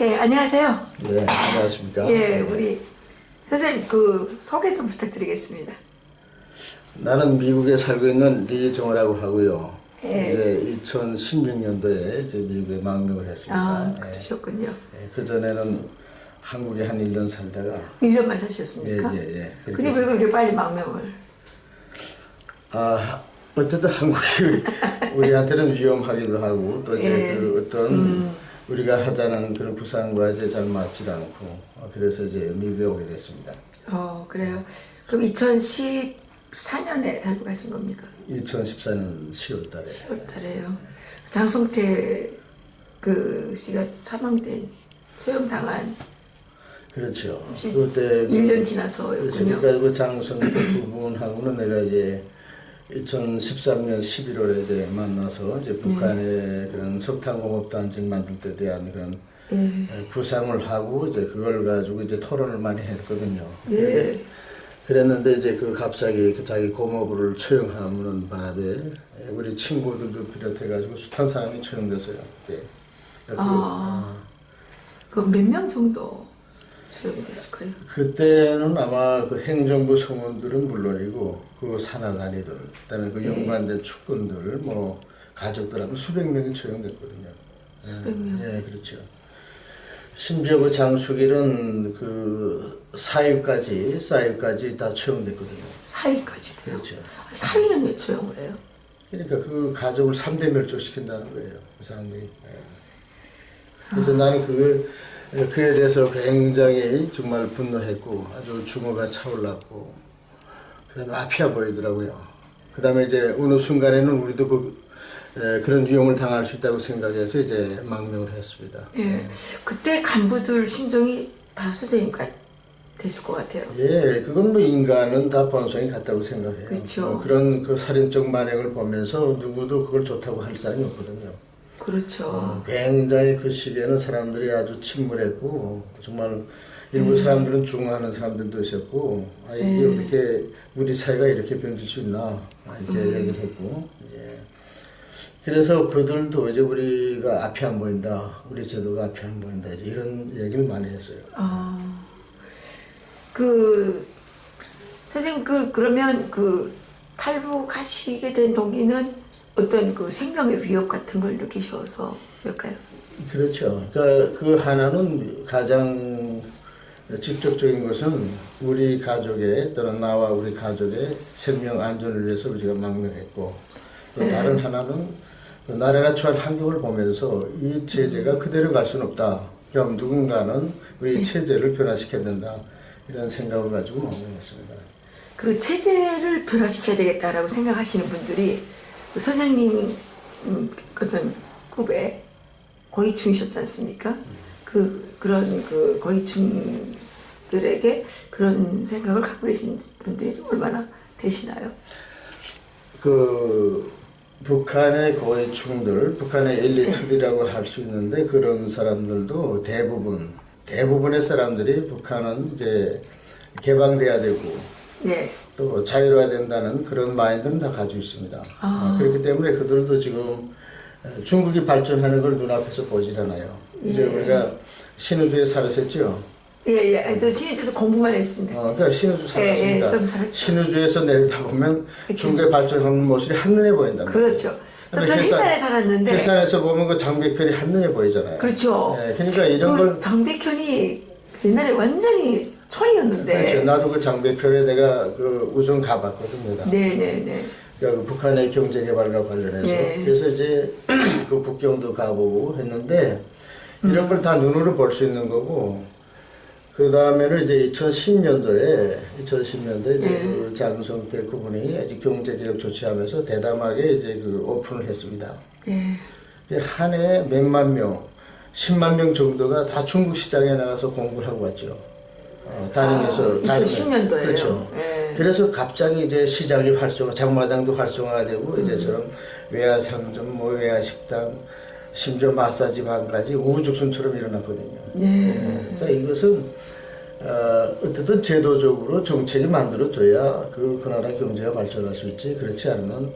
예, 안녕하세요. 네, 안녕하십니까. 예, 우리 선생님 그 소개 좀 부탁드리겠습니다. 나는 미국에 살고 있는 리정호라고 하고요. 예. 이제 2016년도에 이제 미국에 망명을 했습니다. 아, 예. 그러셨군요. 그 전에는 한국에 한 1년 살다가 1년만 예, 사셨습니까? 예, 예. 근데 왜 그렇게 빨리 망명을? 아, 어쨌든 한국이 우리한테는 위험하기도 하고 또 이제 예. 그 어떤 우리가 하자는 그런 구상과 이제 잘 맞지 않고 어, 그래서 이제 미국에 오게 됐습니다. 어, 그래요. 그럼 2014년에 달고 가신 겁니까? 2014년 10월 달에. 10월 달에요. 장성태 그 씨가 사망된 소형당한 그렇죠. 지- 그때 그- 1년 그렇죠. 지나서였군요. 그러니까 그 장성태 부분하고는 내가 이제 2013년 11월에 이제 만나서 이제 북한의 그런 석탄 공업 단지 만들 때 대한 그런 예. 구상을 하고 이제 그걸 가지고 이제 토론을 많이 했거든요. 예. 그랬는데 이제 그 갑자기 그 자기 고모부를 처형하는 바람에 우리 친구들도 비롯해 가지고 숱한 사람이 처형됐어요. 그때. 그러니까 아, 그몇명 정도 됐을까요? 그때는 아마 그 행정부 성원들은 물론이고 그 산하단위들, 그다음에 그 연관된 축군들, 뭐 가족들하고 수백 명이 처형됐거든요. 수백 명. 예, 그렇죠. 심지어 그 장수길은 그 사유까지 사유까지 다 처형됐거든요. 사위까지 돼요. 그렇죠. 사위는 왜 처형을 해요? 그러니까 그 가족을 3대 멸족시킨다는 거예요. 그 사람들이. 예. 그래서 나는 그걸 그에 대해서 굉장히 정말 분노했고 아주 주모가 차올랐고 그다음에 아피아 보이더라고요. 그다음에 이제 어느 순간에는 우리도 그 에, 그런 위험을 당할 수 있다고 생각해서 이제 망명을 했습니다. 예. 그때 간부들 심정이 다 선생님 같았을 것 같아요. 예, 그건 뭐 인간은 다 본성이 같다고 생각해요. 그렇죠. 어, 그런 그 살인적 만행을 보면서 누구도 그걸 좋다고 할 사람이 없거든요. 그렇죠. 어, 굉장히 그 시기에는 사람들이 아주 침울했고 정말 일부 음. 사람들은 중화하는 사람들도 있었고 아 이게 네. 어떻게 우리 사회가 이렇게 변질 수 있나 아, 이렇게 음. 얘기를 했고 이제 그래서 그들도 이제 우리가 앞이 안 보인다 우리 제도가 앞이 안 보인다 이제 이런 얘기를 많이 했어요. 아, 그 선생님 그 그러면 그 탈북하시게 된 동기는 어떤 그 생명의 위협 같은 걸 느끼셔서 그럴까요? 그렇죠. 그러니까 그 하나는 가장 직접적인 것은 우리 가족의 또는 나와 우리 가족의 생명 안전을 위해서 우리가 망명했고 또 네. 다른 하나는 그 나라가 처한 환경을 보면서 이 체제가 그대로 갈 수는 없다. 그럼 누군가는 우리 네. 체제를 변화시켜야 된다. 이런 생각을 가지고 망명했습니다. 그 체제를 변화시켜야 되겠다라고 생각하시는 분들이 그 선생님 음, 어떤 급에 고위층이셨지 않습니까? 그 그런 그 고위층들에게 그런 생각을 갖고 계신 분들이 좀 얼마나 되시나요? 그 북한의 고위층들, 북한의 엘리트들이라고 할 수 있는데 그런 사람들도 대부분 대부분의 사람들이 북한은 이제 개방돼야 되고 네. 또 자유로워야 된다는 그런 마인드는 다 가지고 있습니다. 어, 그렇기 때문에 그들도 지금 에, 중국이 발전하는 걸 눈앞에서 보질 않아요. 이제 예. 우리가 신우주에 살았었죠. 예, 예. 아니, 저 신입에서 공부만 했습니다. 어, 그러니까 신우주 예, 예, 살았죠. 신우주에서 내려다 보면 그쵸. 중국의 발전하는 모습이 한눈에 말이에요. 그렇죠. 저 해산- 해산에 살았는데. 해산에서 보면 그 장백편이 한눈에 보이잖아요. 그렇죠. 예, 그러니까 이런 그 걸 장백현이 옛날에 완전히 천이었는데. 그렇죠. 나도 그 장백편에 내가 그 우선 가봤거든, 내가. 네네네. 그러니까 그 북한의 경제 개발과 관련해서 네. 그래서 이제 그 국경도 가보고 했는데 이런 걸 다 눈으로 볼 수 있는 거고 그 다음에는 이제 2010년도에 2010년도에 이제 네. 그 장성태 그분이 이제 경제 개혁 조치하면서 대담하게 이제 그 오픈을 했습니다. 네. 한해 몇만 명, 10만 명 정도가 다 중국 시장에 나가서 공부를 하고 왔죠. 어, 다니면서 아, 다니면- 2010년도 예요? 그렇죠. 예. 그래서 갑자기 이제 시장이 활성화, 장마당도 활성화되고 음. 이제처럼 외화상점, 뭐 외화식당, 심지어 마사지 방까지 우후죽순처럼 일어났거든요. 네. 예, 그러니까 이것은 어, 어쨌든 제도적으로 정책이 만들어져야 그, 그 나라 경제가 발전할 수 있지. 그렇지 않으면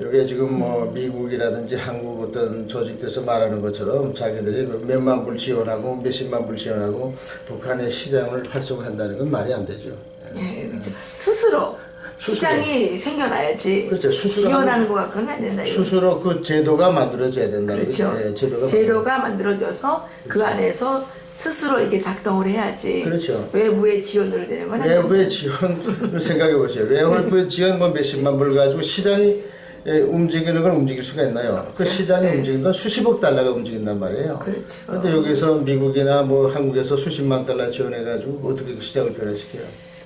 여기 지금 뭐 미국이라든지 한국 어떤 조직에서 말하는 것처럼 자기들이 그 몇만 불 지원하고 몇십만 불 지원하고 북한의 시장을 활성화한다는 건 말이 안 되죠. 예, 그렇죠. 스스로 시장이 생겨나야지. 그렇죠. 수술하고- 지원하는 거 갖고는 안 된다. 이거. 스스로 그 제도가 만들어져야 된다는 그렇죠. 예, 제도가 제도가 만들어져서 그 안에서 스스로 이게 작동을 해야지. 그렇죠. 외부의 지원을 되는 건. 외부의 지원을 생각해 보세요. 외부의 지원 뭐 몇십만 불 가지고 시장이 예, 움직이는 걸 움직일 수가 있나요? 그 시장이 네. 움직이는 건 수십억 달러가 움직인단 말이에요. 그렇죠. 그런데 여기서 미국이나 뭐 한국에서 수십만 달러 지원해 가지고 어떻게 그 시장을 변화시켜요?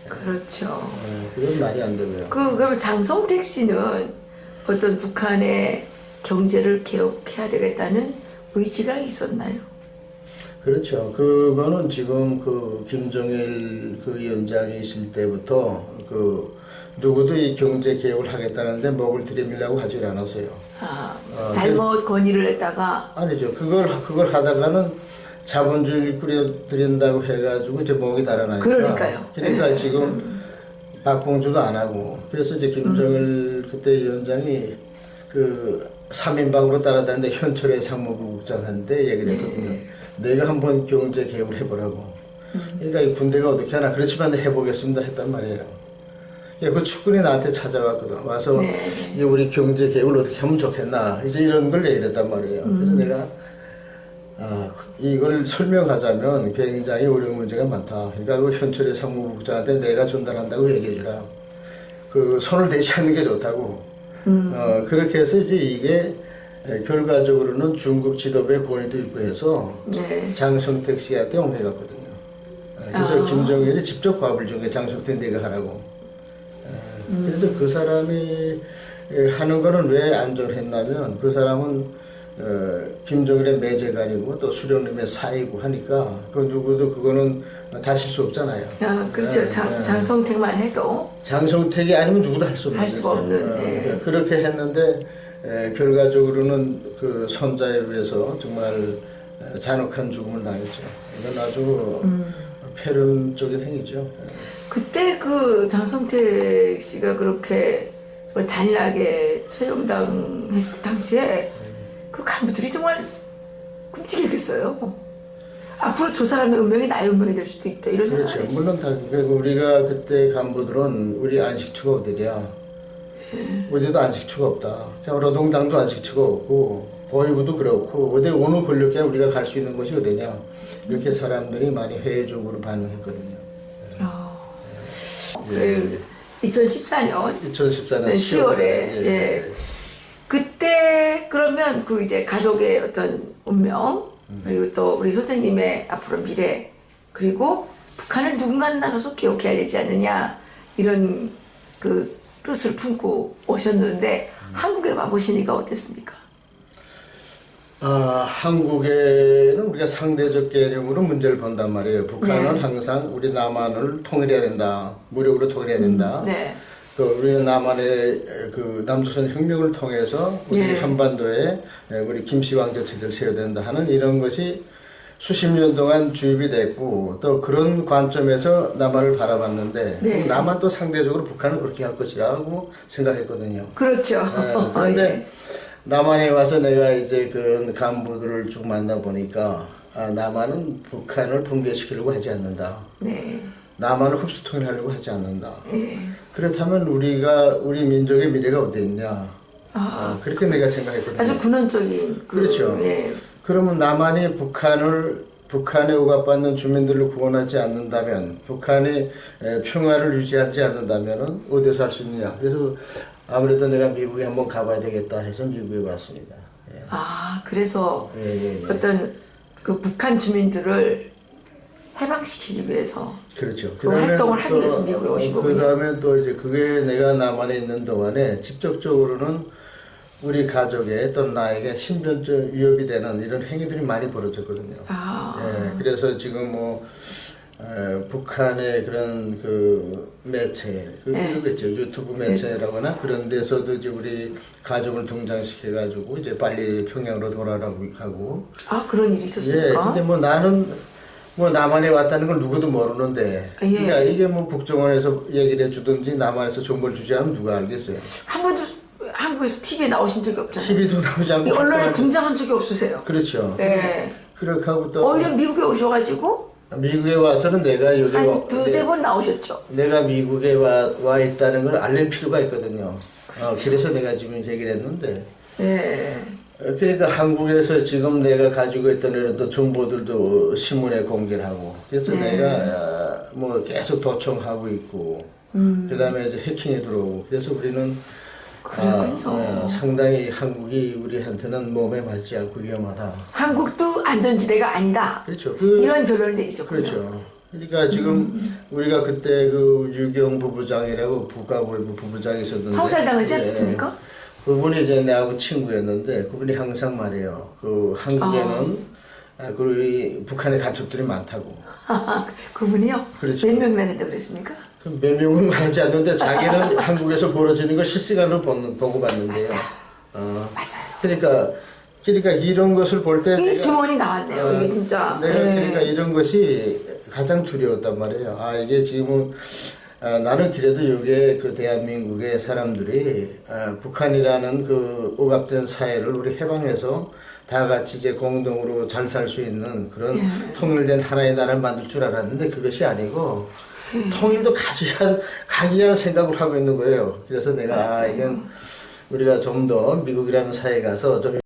그렇죠. 예, 그건 말이 안 되고요. 그 그러면 장성택 씨는 어떤 북한의 경제를 개혁해야 되겠다는 의지가 있었나요? 그렇죠. 그거는 지금 그 김정일 그 위원장이 있을 때부터 그 누구도 이 경제 개혁을 하겠다는데 목을 들이밀라고 하질 않았어요. 아, 어, 잘못 건의를 했다가 아니죠. 그걸 그걸 하다가는 자본주의 를 꾸려들인다고 해가지고 이제 목이 달아나니까. 그러니까요. 그러니까 네. 지금 박봉주도 안 하고 그래서 이제 김정일 그때 위원장이 그 3인방으로 따라다니는데 현철의 상무부 국장한테 얘기를 했거든요. 내가 한번 경제 개혁을 해보라고. 그러니까 이 군대가 어떻게 하나 그렇지만 해보겠습니다 했단 말이에요. 예, 그 축군이 나한테 찾아왔거든. 와서 네. 이 우리 경제 개혁을 어떻게 하면 좋겠나 이제 이런 걸 얘기를 했단 말이에요. 그래서 내가 아, 이걸 설명하자면 굉장히 어려운 문제가 많다. 그러니까 그 현철의 상무국장한테 내가 전달한다고 얘기해주라. 그 손을 대지 않는 게 좋다고. 어, 그렇게 해서 이제 이게 에, 결과적으로는 중국 지도부의 권위도 있고 해서 네. 장성택 씨한테 옮겨갔거든요. 어, 그래서 아. 김정일이 직접 준게 장성택 내가 하라고. 어, 그래서 그 사람이 에, 하는 거는 왜 안전했냐면 그 사람은 어, 김정일의 매제간이고 또 수령님의 사이고 하니까 그 누구도 그거는 다실 수 없잖아요. 아, 그렇죠. 네, 장, 네. 장성택만 해도 장성택이 아니면 누구도 할 수 없는 할 수가 거죠. 없는, 어, 예. 그러니까 그렇게 했는데 에, 결과적으로는 그 선자에 의해서 정말 에, 잔혹한 죽음을 당했죠. 이건 아주 음. 폐륜적인 행위죠. 그때 그 장성택 씨가 그렇게 정말 잔인하게 처형당했을 당시에 그 간부들이 정말 끔찍했겠어요. 앞으로 저 사람의 운명이 나의 운명이 될 수도 있다 이런 그렇죠. 생각을 물론 다 그리고 우리가 그때 간부들은 우리 안식처가 어디냐? 어디도 안식처가 없다. 그냥 노동당도 안식처가 없고 보위부도 그렇고 어디 어느 권력에 우리가 갈 수 있는 곳이 어디냐? 이렇게 사람들이 많이 회의적으로 반응했거든요. 어, 예. 그 2014년 2014년 네, 10월에 10월에 예. 그때 그러면 그 이제 가족의 어떤 운명 그리고 또 우리 선생님의 앞으로 미래 그리고 북한을 누군가는 나서서 기억해야 되지 않느냐 이런 그 뜻을 품고 오셨는데 한국에 와보시니까 어땠습니까? 아, 한국에는 우리가 상대적 개념으로 문제를 본단 말이에요. 북한은 네. 항상 우리 남한을 통일해야 된다. 무력으로 통일해야 된다. 네. 또 우리는 남한의 그 남조선 혁명을 통해서 우리 네. 한반도에 우리 김씨 왕조 체제를 세워야 된다 하는 이런 것이 수십 년 동안 주입이 됐고 또 그런 관점에서 남한을 바라봤는데 네. 남한 또 상대적으로 북한은 그렇게 할 것이라고 생각했거든요. 그렇죠. 네, 그런데 남한에 와서 내가 이제 그런 간부들을 쭉 만나 보니까 아, 남한은 북한을 붕괴시키려고 하지 않는다. 네. 남한을 흡수 통일하려고 하지 않는다. 네. 그렇다면 우리가 우리 민족의 미래가 어디 있냐? 아, 어, 그렇게 내가 생각했거든요. 아주 근원적인 그, 그렇죠. 네. 그러면 남한이 북한을 북한에 억압받는 주민들을 구원하지 않는다면 북한이 에, 평화를 유지하지 않는다면 어디서 할 수 있느냐? 그래서 아무래도 내가 미국에 한번 가봐야 되겠다 해서 미국에 왔습니다. 예. 아 그래서 예, 예, 예. 어떤 그 북한 주민들을 해방시키기 위해서 그렇죠. 그 활동을 하기 위해서 미국에 오신 그 거군요. 다음에 또 이제 그게 내가 남한에 있는 동안에 직접적으로는 우리 가족에 또는 나에게 신변적 위협이 되는 이런 행위들이 많이 벌어졌거든요. 아 예, 그래서 지금 뭐 에, 북한의 그런 그 매체, 그 네. 그겠죠 유튜브 매체라거나 그런 데서도 이제 우리 가족을 등장시켜 가지고 이제 빨리 평양으로 돌아라고 하고 아 그런 일이 예, 있었습니까? 근데 뭐 나는 뭐 남한에 왔다는 걸 누구도 모르는데 예. 그러니까 이게 뭐 국정원에서 얘기를 해주든지 남한에서 정보를 주지 않으면 누가 알겠어요. 한 번도 한국에서 TV에 나오신 적이 없잖아요. TV도 나오지 않고 이 언론에. 등장한 적이 없으세요. 그렇죠. 네. 그렇게 하고 또 오히려 미국에 오셔가지고 미국에 와서는 내가 여기 한 와- 두세 내- 번 나오셨죠. 내가 미국에 와, 와 있다는 걸 알릴 필요가 있거든요. 어, 그래서 내가 지금 얘기를 했는데 네. 어, 그러니까 한국에서 지금 내가 가지고 있던 이런 또 정보들도 신문에 공개를 하고 그래서 네. 내가 아, 뭐 계속 도청하고 있고 음. 그다음에 이제 해킹이 들어오고 그래서 우리는. 아, 어, 상당히 한국이 우리한테는 몸에 맞지 않고 위험하다. 한국도 안전지대가 아니다. 그렇죠. 그, 이런 결론을 내리셨군요. 그렇죠. 그러니까 지금 우리가 그때 그 유경 부부장이라고 북가부 부부장이 있었는데 청살당하지 예. 않았습니까? 그분이 이제 내하고 친구였는데 그분이 항상 말해요. 그 한국에는 아, 그 우리 북한의 간첩들이 많다고. 그분이요? 그렇죠. 몇 명이나 된다고 그랬습니까? 그몇 명은 말하지 않는데 자기는 한국에서 벌어지는 걸 실시간으로 보는, 보고 봤는데요. 어, 맞아요. 그러니까 그러니까 이런 것을 볼 때 이 내가 증언이 나왔네요. 어, 이게 진짜. 내가 네. 그러니까 이런 것이 가장 두려웠단 말이에요. 아 이게 지금은 아, 나는 그래도 여기에 그 대한민국의 사람들이 아, 북한이라는 그 억압된 사회를 우리 해방해서 다 같이 이제 공동으로 잘 살 수 있는 그런 예. 통일된 하나의 나라를 만들 줄 알았는데 그것이 아니고 예. 통일도 가지한 각이한 생각을 하고 있는 거예요. 그래서 내가 아. 이건 우리가 좀 더 미국이라는 사회에 가서 좀